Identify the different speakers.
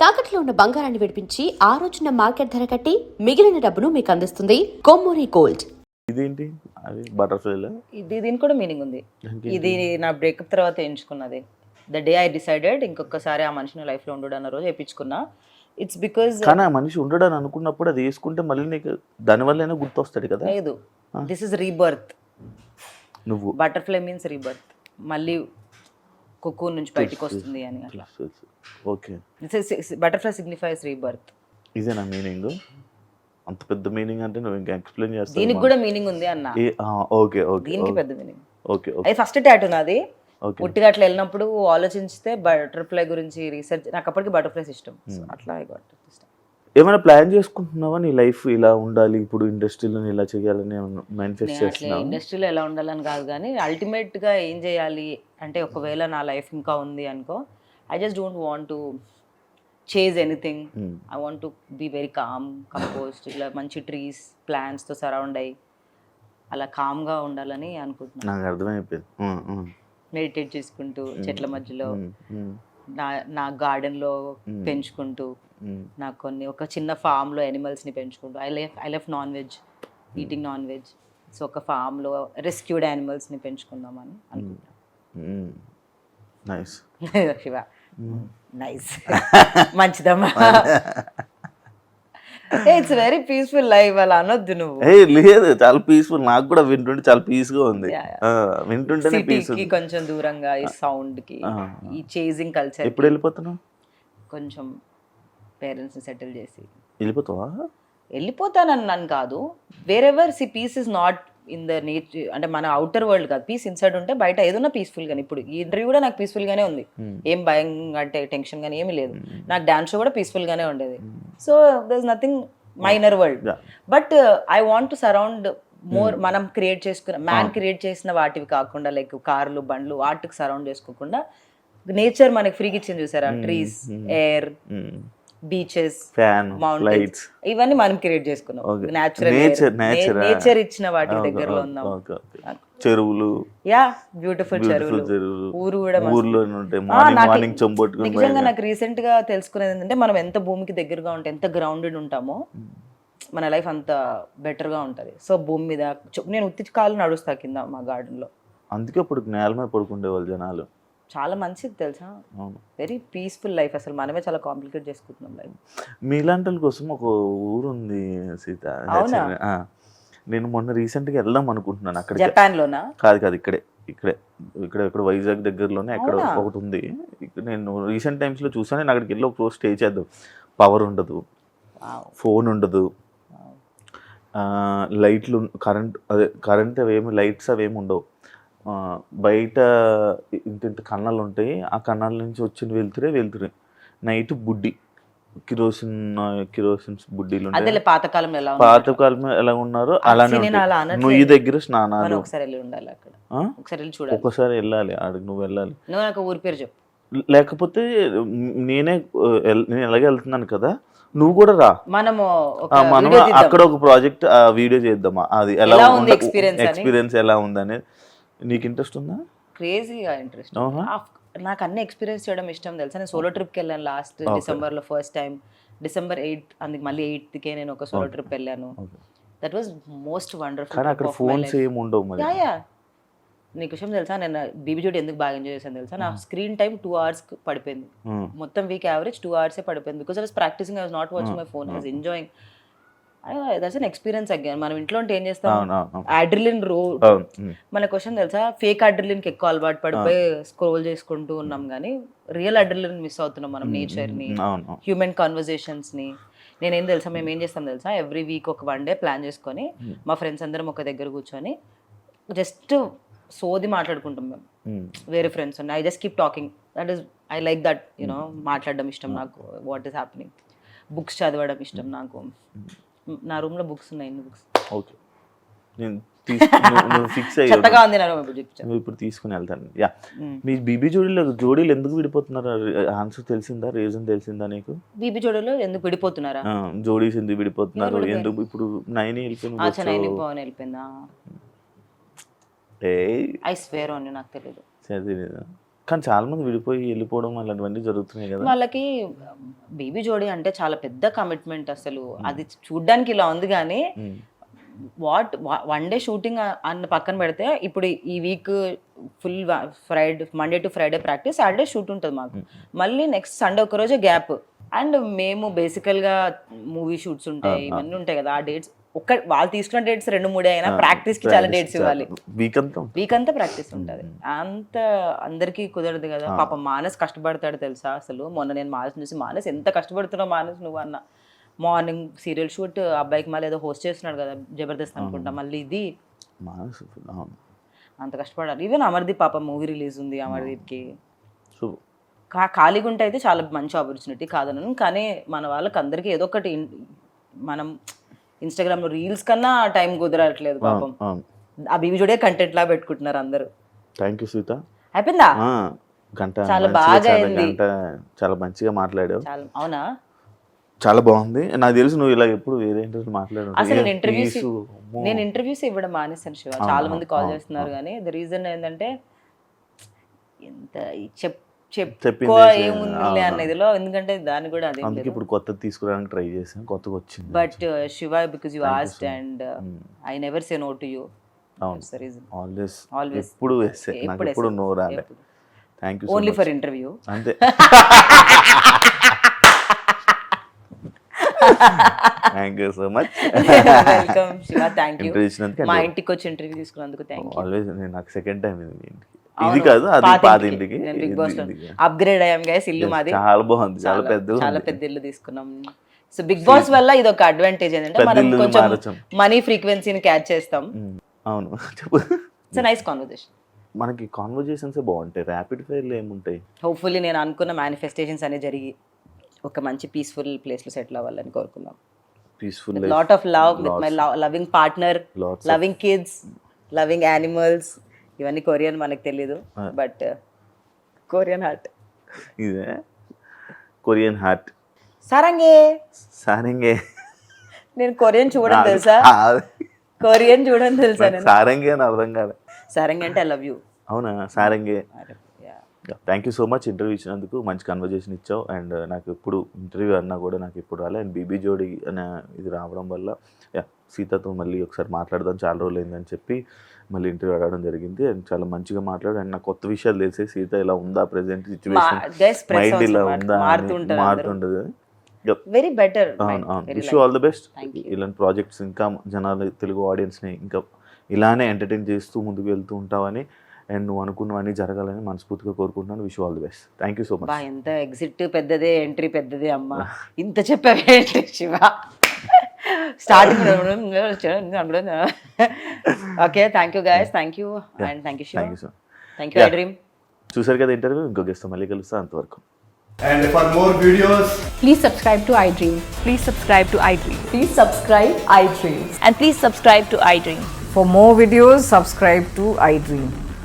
Speaker 1: తాకట్లో ఉన్న బంగారాన్ని విడిపించి ఆ రోజున మార్కెట్ ధర కట్టి మిగిలిన డబ్బును మీకు అందిస్తుంది కొమ్మూరి గోల్డ్
Speaker 2: ఇదేంటి అది బటర్ఫ్లైలా
Speaker 3: ఇది దీని కూడా మీనింగ్ ఉంది ఇది నా బ్రేకప్ తర్వాత ఎంచుకున్నది ద డే ఐ డిసైడెడ్ ఇంకొకసారి ఆ మనిషిని లైఫ్లో ఉండడు అన్న రోజు వేయించుకున్నా ఇట్స్ బికాస్
Speaker 2: కానీ ఆ మనిషి ఉండడు అని అనుకున్నప్పుడు అది వేసుకుంటే మళ్ళీ నీకు దానివల్లనే గుర్తొస్తాడు కదా
Speaker 3: లేదు దిస్ ఇస్ రీబర్త్
Speaker 2: నువ్వు
Speaker 3: బటర్ఫ్లై మీన్స్ రీబర్త్ మళ్ళీ కుక్కూన్ నుంచి బయటకు వస్తుంది అని
Speaker 2: ఓకే
Speaker 3: బటర్ఫ్లై సిగ్నిఫైస్ రీబర్త్
Speaker 2: ఇదేనా మీనింగ్ అంత పెద్ద మీనింగ్ అంటే నువ్వు ఇంకా ఎక్స్ప్లెయిన్ చేస్తా
Speaker 3: దీనికి కూడా మీనింగ్ ఉంది అన్న
Speaker 2: ఓకే ఓకే
Speaker 3: దీనికి పెద్ద meaning
Speaker 2: okay okay
Speaker 3: first tattoo నాది పుట్టిగా అట్లా వెళ్ళినప్పుడు ఆలోచించితే బటర్ఫ్లై గురించి రీసెర్చ్ నాకు అప్పటికి బటర్ఫ్లైస్ ఇష్టం hmm. అట్లా ఐ గాట్
Speaker 2: ఏమైనా ప్లాన్ చేసుకుంటున్నావా నీ లైఫ్ ఇలా ఉండాలి ఇప్పుడు ఇండస్ట్రీలో ఇలా చేయాలని మేనిఫెస్ట్ చేస్తున్నా
Speaker 3: ఇండస్ట్రీలో ఎలా ఉండాలని కాదు కానీ అల్టిమేట్గా ఏం చేయాలి అంటే ఒకవేళ నా లైఫ్ ఇంకా ఉంది అనుకో I just don't want to chase anything I want to be very calm composed ఇలా మంచి ట్రీస్ ప్లాంట్స్తో సరౌండ్ అయ్యి అలా కామ్గా ఉండాలని అనుకుంటున్నాను
Speaker 2: నాకు అర్థమైపోయింది మెడిటేట్ hmm,
Speaker 3: hmm. చేసుకుంటూ hmm, చెట్ల మధ్యలో నా నా గార్డెన్లో పెంచుకుంటూ నాకు కొన్ని ఒక చిన్న ఫామ్లో ని పెంచుకుంటూ I life I life non veg eating non veg so ఒక ఫామ్లో రెస్క్యూడ్ యానిమల్స్ని పెంచుకుందామని అనుకుంటున్నాను
Speaker 2: నైస్
Speaker 3: శివ నైస్ మంచిదమ్మా ఇట్స్ వెరీ పీస్ఫుల్ లైఫ్ అలా అనొద్దు నువ్వు
Speaker 2: ఏ లేదు చాలా పీస్ఫుల్ నాకు కూడా వింటుంటే చాలా పీస్ గా ఉంది వింటుంటేనే పీస్
Speaker 3: కొంచెం దూరంగా ఈ సౌండ్ కి ఈ చేజింగ్ కల్చర్
Speaker 2: ఎప్పుడు వెళ్ళిపోతున్నావు
Speaker 3: కొంచెం పేరెంట్స్ ని సెటిల్ చేసి
Speaker 2: వెళ్ళిపోతావా
Speaker 3: వెళ్ళిపోతానని నన్ను కాదు wherever see peace is not in the nature అంటే మన అవుటర్ వరల్డ్ కాదు పీస్ ఇన్సైడ్ ఉంటే బయట ఏదైనా పీస్ఫుల్ గానీ ఇప్పుడు ఈ ఇంటర్వ్యూ కూడా నాకు పీస్ఫుల్ గానే ఉంది hmm. ఏం భయం అంటే టెన్షన్ గానీ ఏమీ లేదు hmm. నాకు డాన్స్ కూడా పీస్ఫుల్ గానే ఉండేది hmm. So there nothing minor world but I want to surround more మనం క్రియేట్ చేసుకున్న మ్యాన్ క్రియేట్ చేసిన వాటివి కాకుండా లైక్ కార్లు బండ్లు వాటికి సరౌండ్ చేసుకోకుండా నేచర్ మనకి ఫ్రీకి ఇచ్చింది చూసారా trees air beaches
Speaker 2: fan
Speaker 3: mountains ఇవన్నీ మనం క్రియేట్ చేసుకున్నాం
Speaker 2: నేచర్
Speaker 3: నేచర్ ఇచ్చిన వాటి దగ్గరలో ఉన్నాం
Speaker 2: చెరువులు
Speaker 3: యా బ్యూటిఫుల్ చెరువులు ఊరు కూడా
Speaker 2: ఊర్లో మార్నింగ్
Speaker 3: నిజంగా నాకు రీసెంట్ గా తెలుసుకునేది ఏంటంటే మనం ఎంత భూమికి దగ్గరగా ఉంటే ఎంత గ్రౌండెడ్ ఉంటామో hmm. మన లైఫ్ అంత బెటర్ గా ఉంటది సో భూమి మీద నేను ఉత్తి కాలు నడుస్తా కింద మా గార్డెన్ లో
Speaker 2: అందుకే ఇప్పుడు నేల మీద పడుకుండే వాళ్ళు జనాలు
Speaker 3: చాలా మంచిది తెలుసా వెరీ పీస్ఫుల్ లైఫ్ అసలు మనమే చాలా కాంప్లికేట్ చేసుకుంటున్నాం లైఫ్
Speaker 2: మీలాంటి కోసం ఒక ఊరు ఉంది సీత నేను మొన్న రీసెంట్గా వెళ్దాం అనుకుంటున్నాను
Speaker 3: అక్కడ జపాన్లోనా
Speaker 2: కాదు కాదు ఇక్కడే ఇక్కడే ఇక్కడ ఇక్కడ వైజాగ్ దగ్గరలోనే
Speaker 3: అక్కడ
Speaker 2: ఒకటి ఉంది నేను రీసెంట్ టైమ్స్లో చూసాను నేను అక్కడికి వెళ్ళి ఒక స్టే చేద్దాం పవర్ ఉండదు ఫోన్ ఉండదు లైట్లు కరెంట్ అదే కరెంట్ అవేమి లైట్స్ అవేమి ఉండవు బయట ఇంత కన్నాలు ఉంటాయి ఆ కన్నాల నుంచి వచ్చిన వెళ్తురే వెళ్తురే నైట్ బుడ్డి కిరోసిన్ కిరోసిన్ బుడ్డీలు పాతకాలం ఎలా ఉన్నారు ఎలా
Speaker 3: అలానే
Speaker 2: నుయ్యి దగ్గర స్నానాలు
Speaker 3: ఒకసారి ఒకసారి
Speaker 2: వెళ్ళాలి ఆడికి నువ్వు వెళ్ళాలి
Speaker 3: ఊరి పేరు చెప్పు
Speaker 2: లేకపోతే నేనే నేను ఎలాగే వెళ్తున్నాను కదా నువ్వు కూడా రా
Speaker 3: మనము మనము
Speaker 2: అక్కడ ఒక ప్రాజెక్ట్ వీడియో చేద్దామా అది ఎలా
Speaker 3: ఉంది
Speaker 2: ఎక్స్పీరియన్స్ ఎలా ఉంది అనేది నీకు ఇంట్రెస్ట్ ఉందా
Speaker 3: క్రేజీగా ఇంట్రెస్ట్ నాకు అన్ని ఎక్స్పీరియన్స్ చేయడం ఇష్టం తెలుసా నేను సోలో ట్రిప్కి వెళ్ళాను లాస్ట్ డిసెంబర్లో ఫస్ట్ టైం డిసెంబర్ ఎయిట్ అందుకు మళ్ళీ ఎయిత్కే నేను ఒక సోలో ట్రిప్ వెళ్ళాను దట్ వాజ్ మోస్ట్ వండర్ఫుల్
Speaker 2: అక్కడ ఫోన్స్
Speaker 3: నీకు విషయం తెలుసా నేను బీబీ జోడి ఎందుకు బాగా ఎంజాయ్ చేశాను తెలుసా నా స్క్రీన్ టైం టూ అవర్స్ పడిపోయింది
Speaker 2: hmm.
Speaker 3: మొత్తం వీక్ యావరేజ్ టూ అవర్సే పడిపోయింది because I was practising I was not watching my phone I was enjoying that's an experience అగ్గాను మనం ఇంట్లో ఉంటే ఏం చేస్తాం ఆడ్రిలిన్ రో మన క్వశ్చన్ తెలుసా ఫేక్ కి ఎక్కువ అలవాటు పడిపోయి స్క్రోల్ చేసుకుంటూ ఉన్నాం కానీ రియల్ అడ్రిలిన్ మిస్ అవుతున్నాం మనం
Speaker 2: నేచర్ని
Speaker 3: హ్యూమన్ ని నేనేం తెలుసా మేము ఏం చేస్తాం తెలుసా ఎవ్రీ వీక్ ఒక వన్ డే ప్లాన్ చేసుకొని మా ఫ్రెండ్స్ అందరం ఒక దగ్గర కూర్చొని జస్ట్ సోది మాట్లాడుకుంటాం మేము వేరే ఫ్రెండ్స్ ఉన్నాయి I just keep talking that is I like that you know మాట్లాడడం ఇష్టం నాకు వాట్ ఈస్ హ్యాపెనింగ్ బుక్స్ చదవడం ఇష్టం నాకు నా రూమ్ లో బుక్స్ ఉన్నాయి బుక్స్
Speaker 2: ఓకే నేను ఫిక్స్
Speaker 3: చెత్తగా ఇప్పుడు
Speaker 2: చూపించాను తీసుకుని వెళ్తాను యా మీ బీబీ జోడీలో జోడీలు ఎందుకు విడిపోతున్నారు ఆన్సర్ తెలిసిందా రీజన్ తెలిసిందా నీకు
Speaker 3: బీబీ జోడీలో ఎందుకు విడిపోతున్నారా
Speaker 2: జోడీస్ ఎందుకు విడిపోతున్నారు ఎందుకు ఇప్పుడు నైన్
Speaker 3: వెళ్ళిపోయింది పవన్ వెళ్ళిపోయిందా ఐ స్వేర్ నాకు తెలియదు
Speaker 2: చదివేదా కానీ చాలా మంది విడిపోయి వెళ్ళిపోవడం అలాంటివన్నీ జరుగుతున్నాయి కదా
Speaker 3: వాళ్ళకి బేబీ జోడీ అంటే చాలా పెద్ద కమిట్మెంట్ అసలు hmm. అది చూడ్డానికి ఇలా ఉంది కానీ
Speaker 2: hmm.
Speaker 3: What one day shooting అన్న పక్కన పెడితే ఇప్పుడు ఈ week full Friday Monday to Friday practice Saturday shoot ఉంటుంది మాకు hmm. మళ్ళీ నెక్స్ట్ సండే ఒకరోజు గ్యాప్ అండ్ మేము బేసికల్గా మూవీ షూట్స్ ఉంటాయి ఇవన్నీ ఉంటాయి కదా ఆ డేట్స్ ఒక్క వాళ్ళు తీసుకున్న డేట్స్ రెండు మూడే అయినా ప్రాక్టీస్ కి చాలా డేట్స్ ఇవ్వాలి
Speaker 2: వీక్ అంతా
Speaker 3: వీక్ అంతా ప్రాక్టీస్ ఉంటుంది అంత అందరికీ కుదరదు కదా పాప మానస్ కష్టపడతాడు తెలుసా అసలు మొన్న నేను మానస్ చూసి మానస్ ఎంత కష్టపడుతున్నావు మానస్ నువ్వు అన్న మార్నింగ్ సీరియల్ షూట్ అబ్బాయికి మళ్ళీ ఏదో హోస్ట్ చేస్తున్నాడు కదా జబర్దస్త్ అనుకుంటా మళ్ళీ ఇది అంత కష్టపడాలి ఈవెన్ అమర్దీప్ పాప మూవీ రిలీజ్ ఉంది అమర్దీప్కి ఖాళీగా ఉంటే అయితే చాలా మంచి ఆపర్చునిటీ కాదనను కానీ మన వాళ్ళకి అందరికీ ఏదో ఒకటి మనం ఇన్స్టాగ్రామ్లో రీల్స్ కన్నా టైం కుదరట్లేదు పాపం ఆ బీవీ జోడే కంటెంట్ లా పెట్టుకుంటున్నారు అందరూ
Speaker 2: థ్యాంక్ యూ సీత
Speaker 3: అయిపోయిందా
Speaker 2: గంట
Speaker 3: చాలా బాగా అయింది
Speaker 2: చాలా మంచిగా మాట్లాడావు
Speaker 3: అవునా
Speaker 2: చాలా బాగుంది నాకు తెలుసు నువ్వు ఇలా ఎప్పుడు వేరే ఇంటర్వ్యూ మాట్లాడు
Speaker 3: అసలు నేను ఇంటర్వ్యూస్ నేను ఇంటర్వ్యూస్ ఇవ్వడం మానేశాను శివ చాలా మంది కాల్ చేస్తున్నారు కానీ ద రీజన్ ఏంటంటే ఎంత చెప్ చెప్పుకో ఏముందిలే అన్నదిలో ఎందుకంటే దాన్ని కూడా అదే
Speaker 2: అందుకే ఇప్పుడు కొత్తది తీసుకోవడానికి ట్రై చేశాను కొత్తగా వచ్చింది
Speaker 3: but uh, Shiva because you asked and I never say no to you
Speaker 2: always
Speaker 3: always
Speaker 2: ఎప్పుడు నాకు
Speaker 3: ఎప్పుడు
Speaker 2: నో రాలే థ్యాంక్
Speaker 3: ఓన్లీ ఫర్ ఇంటర్వ్యూ
Speaker 2: అంతే thank you so much
Speaker 3: welcome Shiva thank you మా ఇంటికి వచ్చి ఇంటర్వ్యూ తీసుకున్నందుకు థ్యాంక్ యూ
Speaker 2: ఆల్వేస్ నాకు సెకండ్ టైం ఇది ఇది కాదు అది పాతింటికి
Speaker 3: బిగ్ బాస్ అప్గ్రేడ్ అయ్యాం గైస్ ఇల్లు మాది
Speaker 2: చాలా బాగుంది చాలా పెద్ద
Speaker 3: చాలా పెద్ద ఇల్లు తీసుకున్నాం సో బిగ్ బాస్ వల్ల ఇది ఒక అడ్వాంటేజ్ ఏంటంటే మనం కొంచెం మనీ ఫ్రీక్వెన్సీని క్యాచ్ చేస్తాం
Speaker 2: hmm, అవును
Speaker 3: సో నైస్ కాన్వర్జేషన్
Speaker 2: మనకి కాన్వర్జేషన్స్ బాగుంటాయి ర్యాపిడ్ ఫైర్లు ఏముంటాయి
Speaker 3: హోప్ఫుల్లీ నేను అనుకున్న మేనిఫెస్టేషన్స్ అనే జరిగి ఒక మంచి పీస్ఫుల్ ప్లేస్ లో సెటిల్ అవ్వాలని కోరుకున్నాం
Speaker 2: peaceful
Speaker 3: lot of love with my loving partner loving kids loving animals ఇవన్నీ కొరియన్ మనకు తెలీదు బట్ uh, కొరియన్ హార్ట్
Speaker 2: ఇదే కొరియన్ హార్ట్
Speaker 3: సారంగే
Speaker 2: సారంగే
Speaker 3: నేను కొరియన్ చూడడం తెలుసా కొరియన్ చూడడం తెలుసా
Speaker 2: సారంగే అని అర్థం కాదు
Speaker 3: సారంగే అంటే ఐ లవ్ యూ
Speaker 2: అవునా సారంగే thank you so much interview ఇచ్చినందుకు మంచి కన్వర్జేషన్ ఇచ్చావు అండ్ uh, నాకు ఎప్పుడు ఇంటర్వ్యూ అన్నా కూడా నాకు ఎప్పుడు రాలే అండ్ బీబీ జోడి అనే ఇది రావడం వల్ల సీతతో మళ్ళీ ఒకసారి మాట్లాడదాం చాలా రోజులు అయిందని చెప్పి మళ్ళీ ఇంటర్వ్యూ అడగడం జరిగింది అండ్ చాలా మంచిగా మాట్లాడు అండ్ నాకు కొత్త విషయాలు తెలిసి సీత ఇలా ఉందా ప్రెసెంట్ సిచ్యువేషన్ మైండ్ ఇలా ఉందా మారుతుండదు
Speaker 3: వెరీ బెటర్
Speaker 2: అవును అవును విష్ ఆల్ ద బెస్ట్ ఇలాంటి ప్రాజెక్ట్స్ ఇంకా జనాలు తెలుగు ఆడియన్స్ని ఇంకా ఇలానే ఎంటర్టైన్ చేస్తూ ముందుకు వెళ్తూ ఉంటావని అండ్ నువ్వు అనుకున్నవన్నీ జరగాలని మనస్ఫూర్తిగా కోరుకుంటున్నాను wish all the best thank you so much
Speaker 3: ఎంత ఎగ్జిట్ పెద్దదే ఎంట్రీ పెద్దదే అమ్మ ఇంత చెప్పావే Shiva starting okay thank you guys thank you and thank you
Speaker 2: thank you so
Speaker 3: thank you dream
Speaker 2: చూసారు కదా ఇంటర్వ్యూ ఇంకో గెస్ట్ మళ్ళీ కలుస్తా అంతవరకు
Speaker 4: And for more videos,
Speaker 5: please subscribe to iDream.
Speaker 6: Please subscribe to iDream.
Speaker 5: Please subscribe iDream.
Speaker 6: And please subscribe to iDream.
Speaker 7: For more videos, subscribe to iDream.